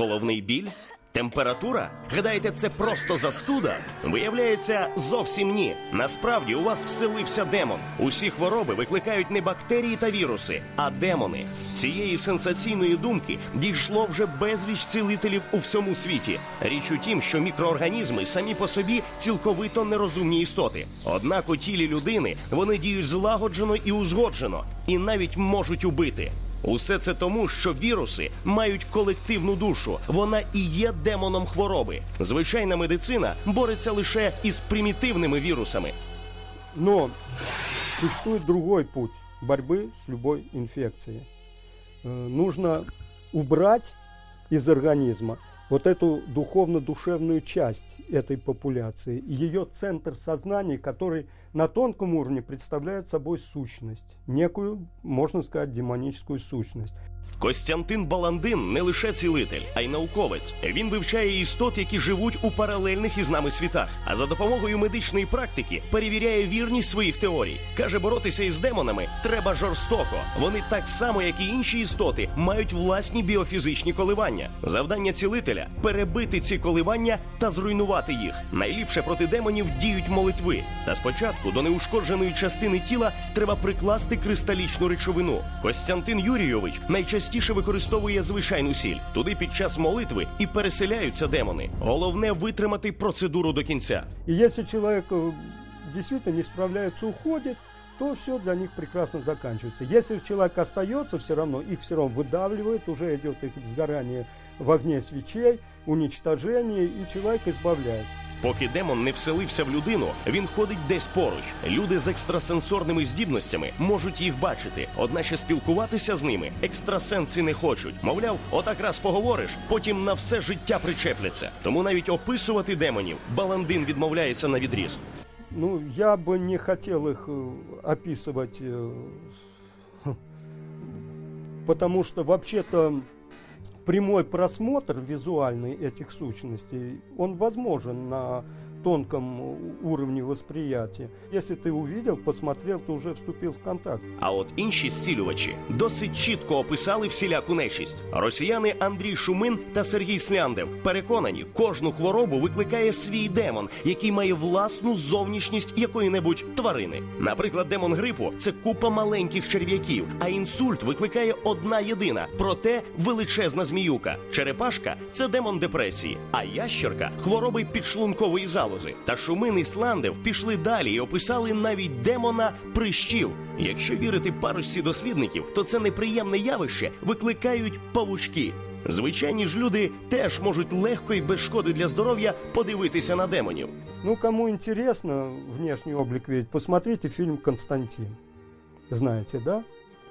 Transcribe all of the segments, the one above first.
Головний біль? Температура? Гадаєте, це просто застуда? Виявляється, зовсім ні. Насправді у вас вселився демон. Усі хвороби викликають не бактерії та віруси, а демони. Цієї сенсаційної думки дійшло вже безліч цілителів у всьому світі. Річ у тім, що мікроорганізми самі по собі цілковито нерозумні істоти. Однак у тілі людини вони діють злагоджено і узгоджено, і навіть можуть убити. Усе це тому, що віруси мають колективну душу. Вона і є демоном хвороби. Звичайна медицина бореться лише із примітивними вірусами. Но существует другой путь борьбы с любой инфекцией. Э, Нужно убрать из организма вот эту духовно-душевную часть этой популяции, ее центр сознания, который на тонком уровне представляет собой сущность, некую, можно сказать, демоническую сущность. Костянтин Баландин не лише цілитель, а й науковець. Він вивчає істот, які живуть у паралельних із нами світах. А за допомогою медичної практики перевіряє вірність своїх теорій. Каже, боротися із демонами треба жорстоко. Вони так само, як і інші істоти, мають власні біофізичні коливання. Завдання цілителя перебити ці коливання та зруйнувати їх. Найліпше проти демонів діють молитви. Та спочатку до неушкодженої частини тіла треба прикласти кристалічну речовину. Костянтин Юрійович найчастіше використовує звичайну сіль. Туди під час молитви і переселяються демони. Головне витримати процедуру до кінця. И если человек э, действительно не справляется, уходит, то все для них прекрасно заканчивается. Если человек остается, все равно их все равно выдавливает, уже идет их сгорание в огне свечей, уничтожение, и человек избавляется. Поки демон не вселився в людину, він ходить десь поруч. Люди з екстрасенсорними здібностями можуть їх бачити, одначе спілкуватися з ними екстрасенси не хочуть. Мовляв, отак раз поговориш, потім на все життя причепляться. Тому навіть описувати демонів Баландин відмовляється на відріз. Ну, я бы не хотел их э, описывать, э, потому что вообще-то прямой просмотр визуальный этих сущностей, он возможен на тонком уровне восприятия. Если ты увидел, посмотрел, ты уже вступил в контакт. А от інші зцілювачі досить чітко описали всіляку нечисть. Росіяни Андрій Шумин та Сергій Сляндев переконані, кожну хворобу викликає свій демон, який має власну зовнішність якої-небудь тварини. Наприклад, демон грипу це купа маленьких черв'яків, а інсульт викликає одна єдина, проте величезна зміюка. Черепашка це демон депресії, а ящерка хвороби підшлункової залози. Та Шумин і Сландев пішли далі і описали навіть демона прищів. Якщо вірити парочці дослідників, то це неприємне явище викликають павучки. Звичайні ж люди теж можуть легко і без шкоди для здоров'я подивитися на демонів. Ну, кому интересно внешний облик видеть, посмотрите фильм «Константин». Знаете, да?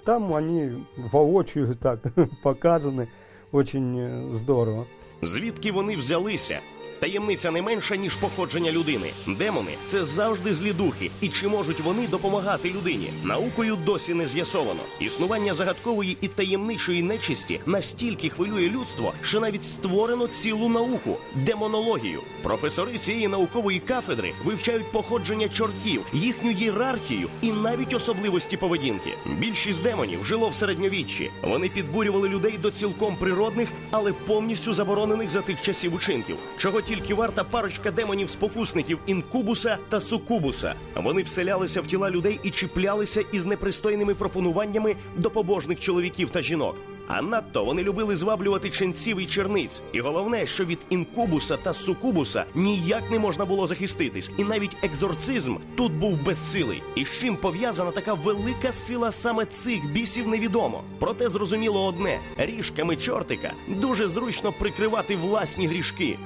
Там они воочию так показаны очень э, здорово. Звідки вони взялися? Таємниця не менша, ніж походження людини. Демони це завжди злі духи. І чи можуть вони допомагати людині? Наукою досі не з'ясовано. Існування загадкової і таємничої нечисті настільки хвилює людство, що навіть створено цілу науку демонологію. Професори цієї наукової кафедри вивчають походження чортів, їхню ієрархію і навіть особливості поведінки. Більшість демонів жило в середньовіччі. Вони підбурювали людей до цілком природних, але повністю заборонених за тих часів учинків. Чого тільки варта парочка демонів-спокусників інкубуса та сукубуса. Вони вселялися в тіла людей і чіплялися із непристойними пропонуваннями до побожних чоловіків та жінок. А надто вони любили зваблювати ченців і черниць. І головне, що від інкубуса та сукубуса ніяк не можна було захиститись, і навіть екзорцизм тут був безсилий. І з чим пов'язана така велика сила саме цих бісів, невідомо. Проте зрозуміло одне: ріжками чортика дуже зручно прикривати власні грішки.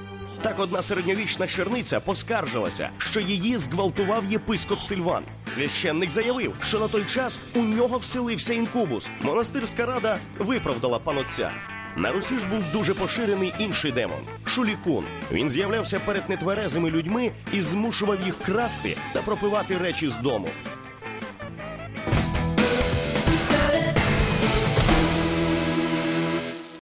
Так одна середньовічна черниця поскаржилася, що її зґвалтував єпископ Сильван. Священник заявив, що на той час у нього вселився інкубус. Монастирська рада виправдала панотця. На Русі ж був дуже поширений інший демон шулікун. Він з'являвся перед нетверезими людьми і змушував їх красти та пропивати речі з дому.